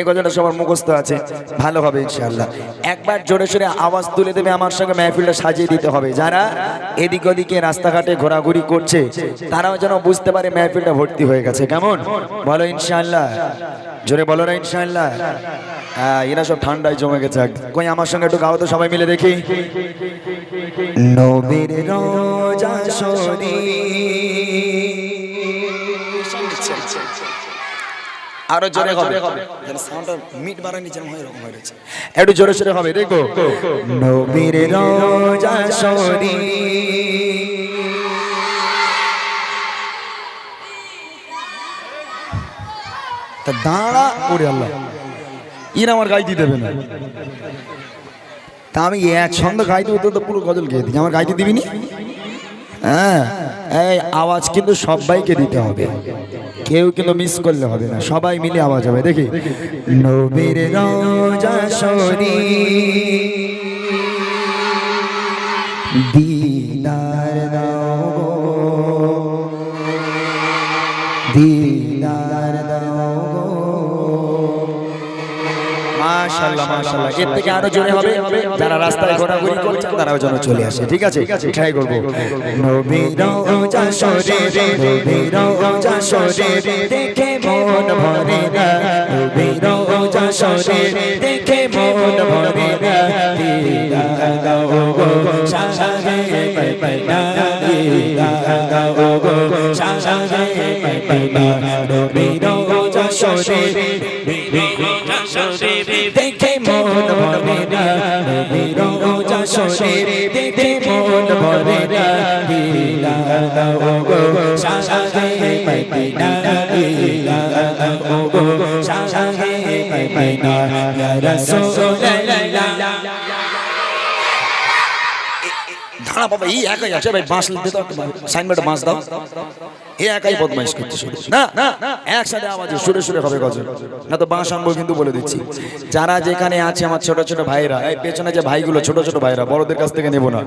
এই কথাটা সবার মুখস্থ আছে। ভালো হবে ইনশাআল্লাহ। একবার জোরে সোরে আওয়াজ তুলে দেবে, আমার সঙ্গে মেহফিলটা সাজিয়ে দিতে হবে। যারা এদিক ওদিকে রাস্তাঘাটে ঘোরাঘুরি করছে, তারাও যেন বুঝতে পারে মেহফিলটা ভর্তি হয়ে গেছে। কেমন? বলো ইনশাআল্লাহ। জোরে বলো না ইনশাআল্লাহ। হ্যাঁ এরা সব ঠান্ডায় জমে গেছে। কই, আমার সঙ্গে একটু গাও তো সবাই মিলে দেখি। নবীর রোজা আরও জোরে হবে। সাউন্ডটা মিট বাড়ার নিচে হয় এরকম হয়ে রয়েছে। একটু জোরে সোরে হবে দেখো। নবীর রোজা শরী তা দাঁড়া। ওরে আল্লাহ। ইরা আমার গাইতে দেবে না। তা আমি এক ছন্দ গাইতে হতো তো পুরো গজল গেয়ে দিই। আমার গাইতে দিবি নি? হ্যাঁ। এই আওয়াজ কিন্তু সবাইকে দিতে হবে। কেউ কিন্তু মিস করলে হবে না। সবাই মিলে আওয়াজ হবে দেখি। নবীর রোজা শরী মাশাআল্লাহ এর থেকে আরও জোরে হবে। যারা রাস্তায় ঘোরাঘুরি করছেন তারাও যেন চলে আসে। ঠিক আছে? ট্রাই করব নবীর রোজা শরীরে নবীর রোজা শরীরে দেখে মন ভরে না। নবীর রোজা শরীরে দেখে মন ভরে না। দিদা দাও গো শাহে পাই পাই না। দিদা শাহে পাই পাই না দিলা দাও গো শাহে পাই পাই না ইয়া রাসূলুল্লাহ এই একাই আছে ভাই, বাঁশ দিতে সাইনবোর্ডে বাঁশ দাও। একাই বদমাইশ করতে না একসাথে আওয়াজে সুরে সুরে হবে গজল। না তো বাঁশ আনব কিন্তু বলে দিচ্ছি। যারা যেখানে আছে আমার ছোট ছোট ভাইরা এই পেছনে যে ভাইগুলো ছোট ছোট ভাইরা বড়দের কাছ থেকে নেব না।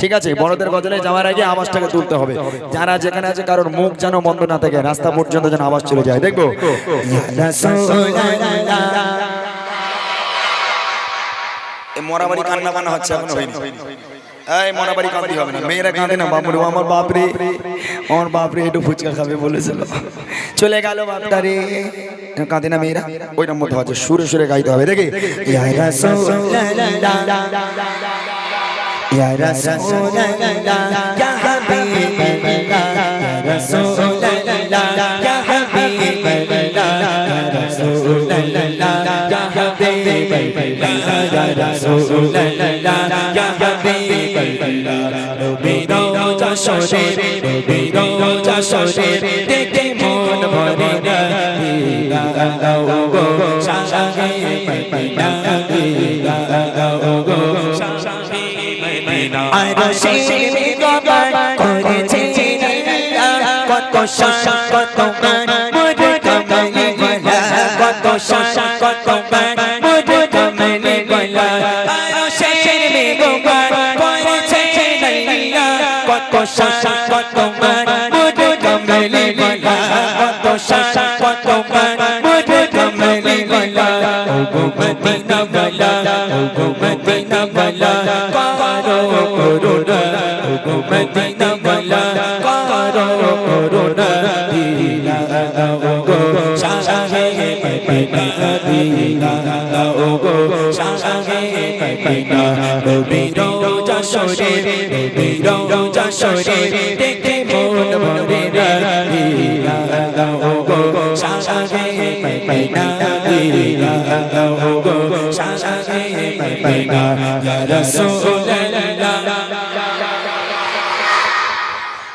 ঠিক আছে? বড়দের গজলে যাওয়ার আগে আওয়াজটাকে তুলতে হবে। যারা যেখানে আছে কারোর মুখ যেন বন্ধ না থাকে, রাস্তা পর্যন্ত যেন আওয়াজ চলে যায়। দেখব? মরাবাড়ি কান্না কান্না হচ্ছে, এখনও হয়নি। এই মরাবাড়ি কান্দি হবে না। মেয়েরা কাঁদে না, বাবুরে আমার বাপরে। আমার বাপরে একটু ফুচকা খাবে বলেছিল। চলে গেল বাপটা রে। কাঁদে না মেয়েরা? ওই নম্বর সুরে সুরে গাইতে হবে। দেখি? ইয়া রাসূলুল্লাহ। ইয়া রাসূলুল্লাহ। ইয়া রাসূলুল্লাহ ইয়া হাবিবাল্লাহ নবীর রোজা শরীরে নবীর রোজা শরীরে দেখে মন ভরে না দিলা দাও গো শাহে পাই পাই না দিলা দাও গো শাহে পাই পাই না আর রশিদ গবার করেছে কত শাসা কত মান মুরে কমলি বলা কত শাসা কত মান মুরে কমলি বলা কত শাসা কত মান মুরে কমলি বলা কত শাসা কত মান মুরে কমলি বলা ও গো মদিনা বলা ও গো মদিনা বলা কারও করুণা ও গো মদিনা বলা কারও করুণা দিলা ও গো শাহে পাই পাই না দিলা ও গো শাহে পাই পাই না রবির রোজা শরীরে রবির রোজা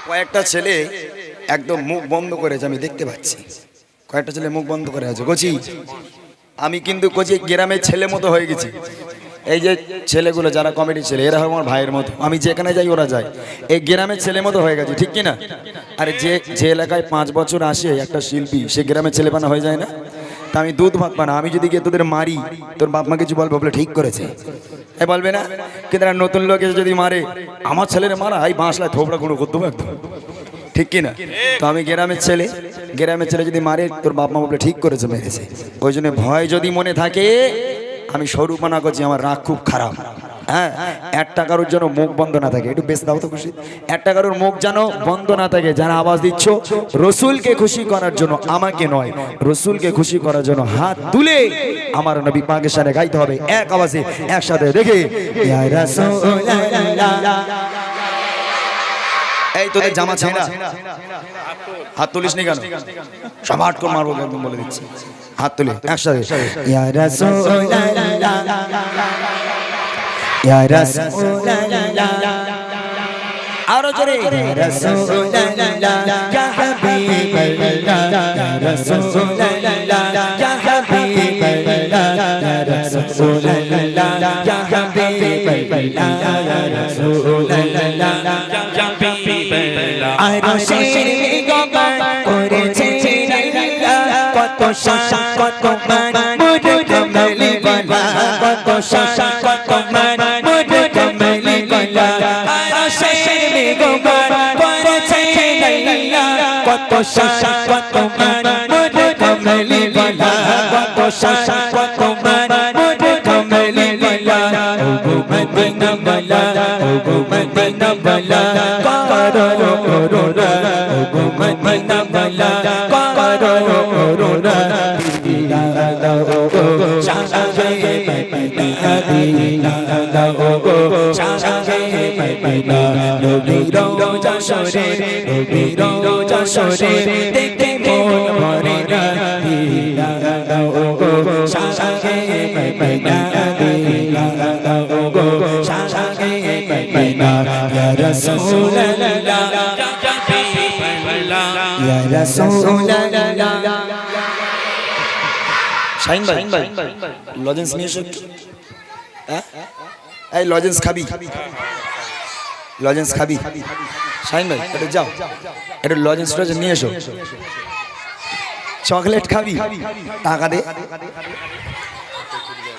কয়েকটা ছেলে একদম মুখ বন্ধ করেছে আমি দেখতে পাচ্ছি। কয়েকটা ছেলে মুখ বন্ধ করে আছে। কচি, আমি কিন্তু কচি গ্রামের ছেলে মতো হয়ে গেছি। এই যে ছেলেগুলো যারা কমেডি ছেলে, এরা আমার ভাইয়ের মতো। আমি যেখানে যাই ওরা যায়। এই গ্রামের ছেলে মতো হয়ে গেছে, ঠিক কি না আরে যে যে এলাকায় পাঁচ বছর আসে একটা শিল্পী, সে গ্রামের ছেলেপানা হয়ে যায় না? তা আমি দুধ ভাত পানা আমি যদি গিয়ে তোদের মারি, তোর বাপ মা কিছু বলবে, বলে ঠিক করেছে। এ বলবে না? কিন্তু নতুন লোক এসে যদি মারে, আমার ছেলের মারা, এই বাঁশলায় থোবড়া কোনো করতে একদম। ঠিক কি না তো আমি গ্রামের ছেলে গ্রামের ছেলে যদি মারে, তোর বাপ মা বলে ঠিক করেছে, মেরেছে। ওই জন্য ভয় যদি মনে থাকে আমি স্বরূপ না করছি, আমার রাগ খুব খারাপ। হ্যাঁ? এক টাকারোর যেন মুখ বন্ধ না থাকে। একটু বেশ দাও তো খুশি। এক টাকারোর মুখ যেন বন্ধ না থাকে, যারা আওয়াজ দিচ্ছ, রসুলকে খুশি করার জন্য আমাকে নয়, রসুলকে খুশি করার জন্য হাত তুলে আমার নবী পাকিস্তানে গাইতে হবে। এক আওয়াজে একসাথে দেখে। এই তোদের জামা ছেঁড়া। হাত তুলিস নি কেন? সমাট করে মারবো একদম বলে দিচ্ছি। হাত তুলে একসাথে। ইয়া রাসূলুল্লাহ। ইয়া রাসূলুল্লাহ। আরও জোরে। ইয়া আরশের গগন করেছে কত শাসা কত মান, মুর কমলি গলা। কত শাসা কত মান, মুর কমলি গলা। আরশের গগন করেছে কত শাসা কত মান, মুর কমলি গলা। কত শাসা করোনা ও গো মদিনা গলা করো করোনা দিলা দাও গো শাশে মদিনা দিলা দাও গো শাশে মদিনা নবীর যশোরে নবীর যশোরে দেখতে শাইন ভাই লজেন্স নিয়ে এসো হ্যাঁ? এই লজেন্স খাবি। লজেন্স খাবি। শাইন ভাই একটু যাও। একটু লজেন্স টজেন্স নিয়ে এসো। চকলেট খাবি। টাকা দে।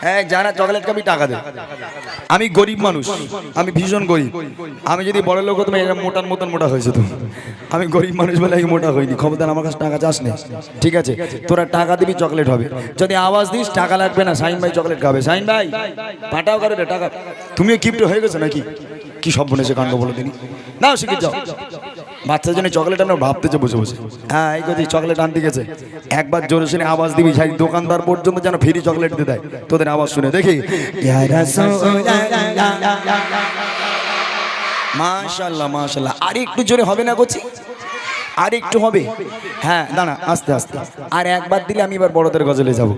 হ্যাঁ যারা চকলেট খাবি টাকা দে আমি গরিব মানুষ, আমি ভীষণ গরিব। আমি যদি বড় লোক এরকম মোটার মতন মোটা হয়েছে তো। আমি গরিব মানুষ বলে আমি মোটা হইনি। খবরদার আমার কাছে টাকা চাস নেই ঠিক আছে? তোরা টাকা দিবি, চকলেট হবে। যদি আওয়াজ দিস, টাকা লাগবে না। সাইন ভাই চকলেট খাবে। সাইন ভাই, পাঠাও করে টাকা। তুমিও কিপ্ট হয়ে গেছো নাকি? কি সব বলেছে কাণ্ড বলে দিনি নাও, শিখে যাও। বাচ্চার জন্য চকলেট আমরা ভাবতেছে বসে বসে হ্যাঁ এই কথা চকলেট আনতে গেছে একবার জোরে শুনে আওয়াজ দিবি সাই দোকানদার পর্যন্ত যেন ফ্রি চকলেট দিয়ে দেয় তোদের আওয়াজ শুনে দেখি ইয়া মাশাল্লাহ মাশাল্লাহ আর একটু জোরে হবে না গোছি আর একটু হবে হ্যাঁ দাঁড়া আস্তে আস্তে আর একবার দিলে আমি এবার বড়দের গজলে যাব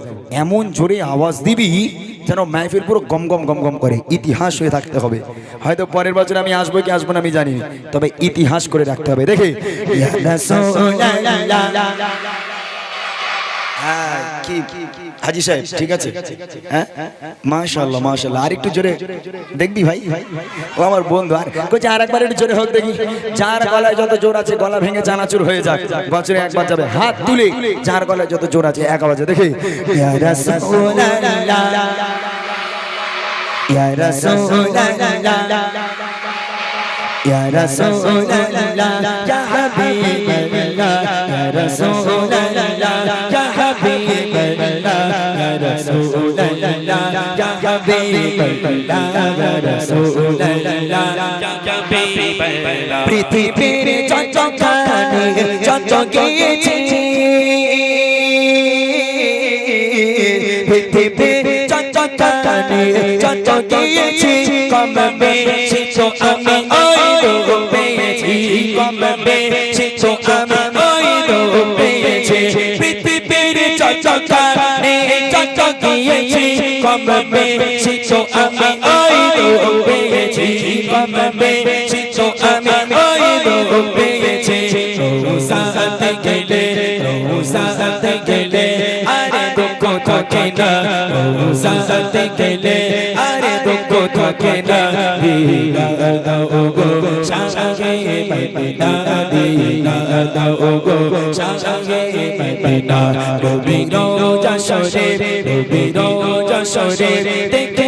এমন জোরে আওয়াজ দিবি যেন মাহফিল পুরো গম গম গম গম করে, ইতিহাস হয়ে থাকতে হবে। হয়তো পরের বছর আমি আসব কি আসব না আমি জানি তবে ইতিহাস করে রাখতে হবে। দেখে। হ্যাঁ কি? হাজি সাহেব ঠিক আছে। হ্যাঁ? মাশাল্লাহ আর একটু জোরে দেখবি ভাই? ও আমার বন্ধু আর কইছে আর একবার একটু জোরে হোক দেখি। যার গলায় যত জোর আছে গলা ভেঙে চানাচুর হয়ে যাক। বছরে একবার যাবে। হাত তুলে। যার গলায় যত জোর আছে এক আওয়াজে দেখি। ইয়া রাসূলুল্লাহ। ইয়া রাসূলুল্লাহ। ইয়া রাসূলুল্লাহ। ইয়া হাবিবাল্লাহ। ইয়া রাসূলুল্লাহ পৃথিবীর চঞ্চকানে চঞ্চ গিয়েছে পৃথিবীর চঞ্চকানে চঞ্চ গিয়েছে কমবে শিশু আমি ওই রূপ পেয়েছি কমবে শিশু আমি ওই রূপ পেয়েছি পৃথিবীর চঞ্চকানে চঞ্চ গিয়েছে রূপ পেয়েছি কমবে শিশু আমি ওই রূপ পেয়েছি। রোজাতে গেলে রোজাতে গেলে, আরে দুঃখ থাকে না। রোজাতে গেলে, আরে দুঃখ থাকে না। দেখে